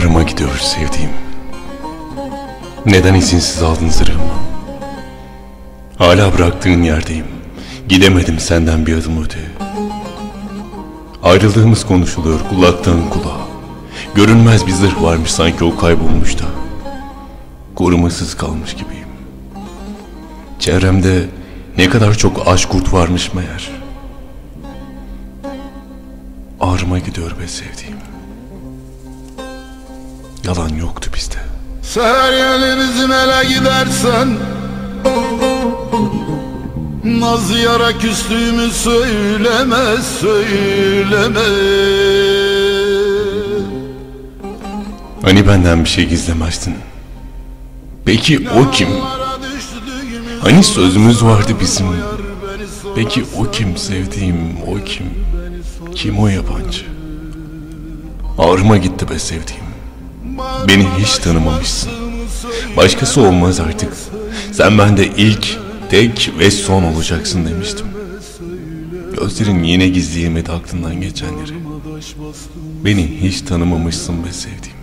Ağrıma gidiyor sevdiğim. Neden izinsiz aldın zırhımı? Hala bıraktığın yerdeyim. Gidemedim senden bir adım öte. Ayrıldığımız konuşuluyor kulaktan kulağa. Görünmez bir zırh varmış sanki o kaybolmuş da. Korumasız kalmış gibiyim. Çevremde ne kadar çok aşk kurt varmış meğer. Ağrıma gidiyor be sevdiğim. Yalan yoktu bizde. Seher yeli bizim ele gidersen Naz yara küstüğümü söyleme söyleme Hani benden bir şey gizlemezdin? Peki o kim? Hani sözümüz vardı bizim? Peki o kim sevdiğim o kim? Kim o yabancı? Ağrıma gitti be sevdiğim. Beni hiç tanımamışsın. Başkası olmaz artık. Sen bende ilk, tek ve son olacaksın demiştim. Gözlerin yine gizleyemedi aklından geçenleri. Beni hiç tanımamışsın be sevdiğim.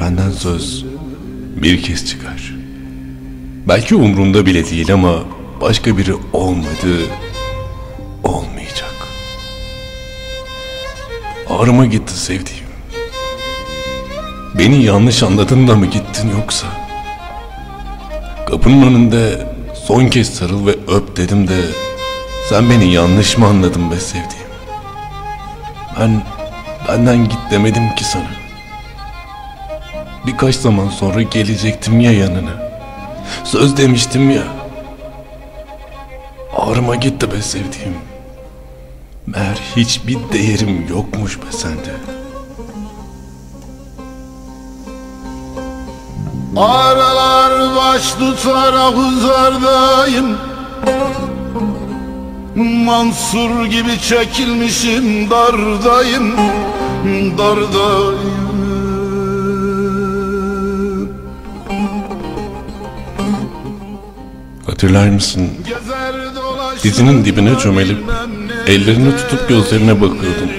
Benden söz bir kez çıkar. Belki umrunda bile değil ama başka biri olmadı, olmayacak. Ağrıma gitti sevdiğim. Beni yanlış anladın da mı gittin yoksa? Kapının önünde son kez sarıl ve öp dedim de sen beni yanlış mı anladın be sevdiğim? Ben benden git demedim ki sana. Birkaç zaman sonra gelecektim ya yanına. Söz demiştim ya. Ağrıma gitti be sevdiğim. Meğer hiçbir değerim yokmuş be sende. Aralar baş tutarak uzardayım Mansur gibi çekilmişim dardayım Dardayım Hatırlar mısın? Dizinin dibine çömelip ellerini tutup gözlerine bakıyordum.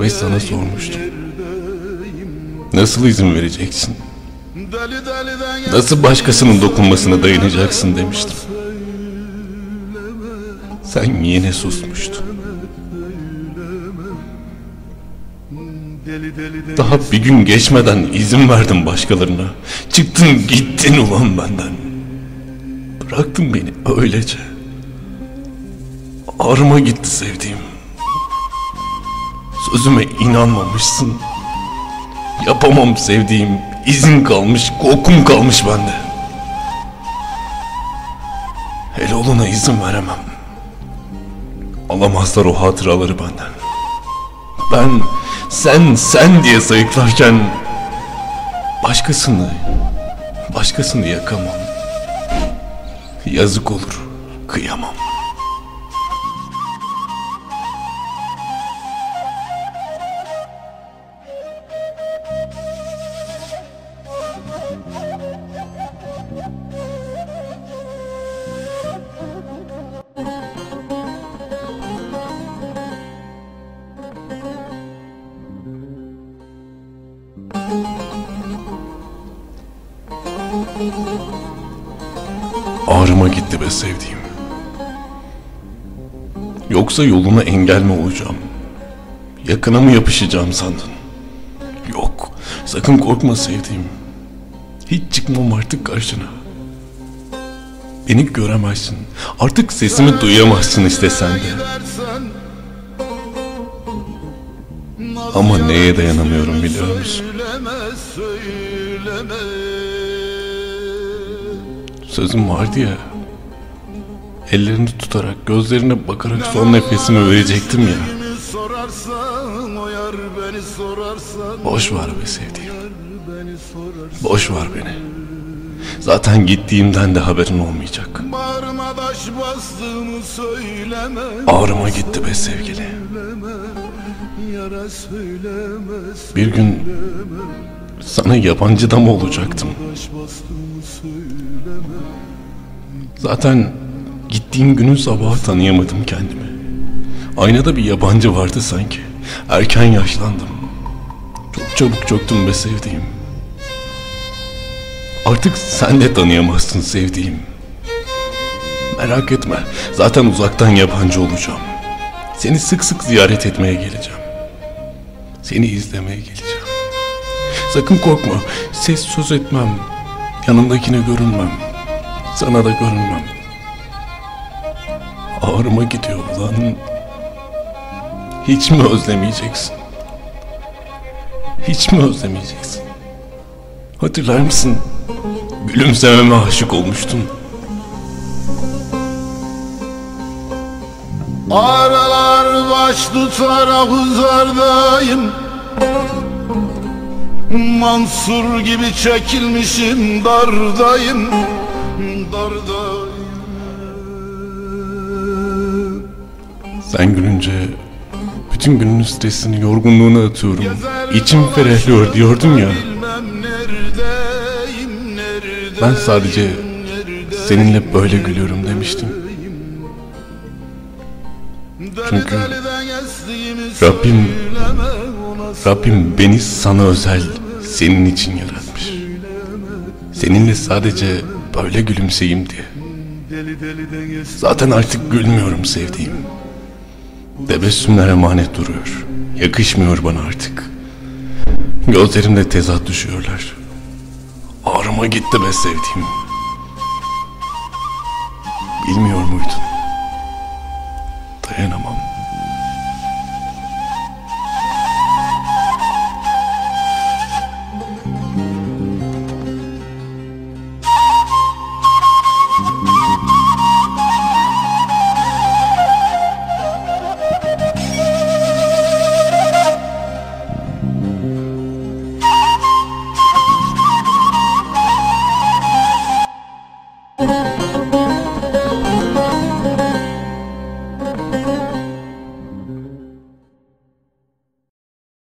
Ve sana sormuştum. Nasıl izin vereceksin? Nasıl başkasının dokunmasına dayanacaksın demiştim. Sen yine susmuştun. Daha bir gün geçmeden izin verdim başkalarına. Çıktın gittin ulan benden. Bıraktın beni öylece. Ağrıma gitti sevdiğim. Sözüme inanmamışsın. Yapamam sevdiğim. İzin kalmış, kokum kalmış bende. Hele oluna izin veremem. Alamazlar o hatıraları benden. Ben sen sen diye sayıklarken başkasını başkasını yakamam. Yazık olur, kıyamam. Ağrıma gitti be sevdiğim. Yoksa yoluna engel mi olacağım? Yakına mı yapışacağım sandın? Yok, sakın korkma sevdiğim. Hiç çıkmam artık karşına. Beni göremezsin. Artık sesimi duyamazsın istesen de. Ama neye dayanamıyorum biliyor musun? Sözüm vardı ya. Ellerini tutarak, gözlerine bakarak son nefesimi verecektim ya. Boş ver be sevdiğim. Boş ver beni. Zaten gittiğimden de haberin olmayacak. Ağrıma gitti be sevgili. Bir gün sana yabancı da mı olacaktım? Zaten gittiğin günün sabahı tanıyamadım kendimi. Aynada bir yabancı vardı sanki. Erken yaşlandım. Çok çabuk çöktüm be sevdiğim. Artık sen de tanıyamazsın sevdiğim. Merak etme. Zaten uzaktan yabancı olacağım. Seni sık sık ziyaret etmeye geleceğim. Seni izlemeye geleceğim. Sakın korkma. Ses söz etmem. Yanındakine görünmem. Sana da görünmem. Ağrıma gidiyor ulan. Hiç mi özlemeyeceksin? Hiç mi özlemeyeceksin? Hatırlar mısın? Gülümsememe aşık olmuştun. Aralar baş tutar huzardayım Mansur gibi çekilmişim dardayım Dardayım Sen gülünce bütün günün stresini, yorgunluğunu atıyorum. İçim ferahlıyor diyordum ya. Ben sadece seninle böyle gülüyorum demiştim. Çünkü Rabbim Rabbim beni sana özel senin için yaratmış. Seninle sadece böyle gülümseyeyim diye. Zaten artık gülmüyorum sevdiğim. Tebessümler emanet duruyor. Yakışmıyor bana artık. Gözlerimde tezat düşüyorlar. Ağrıma gitti be sevdiğim. Bilmiyor muydun?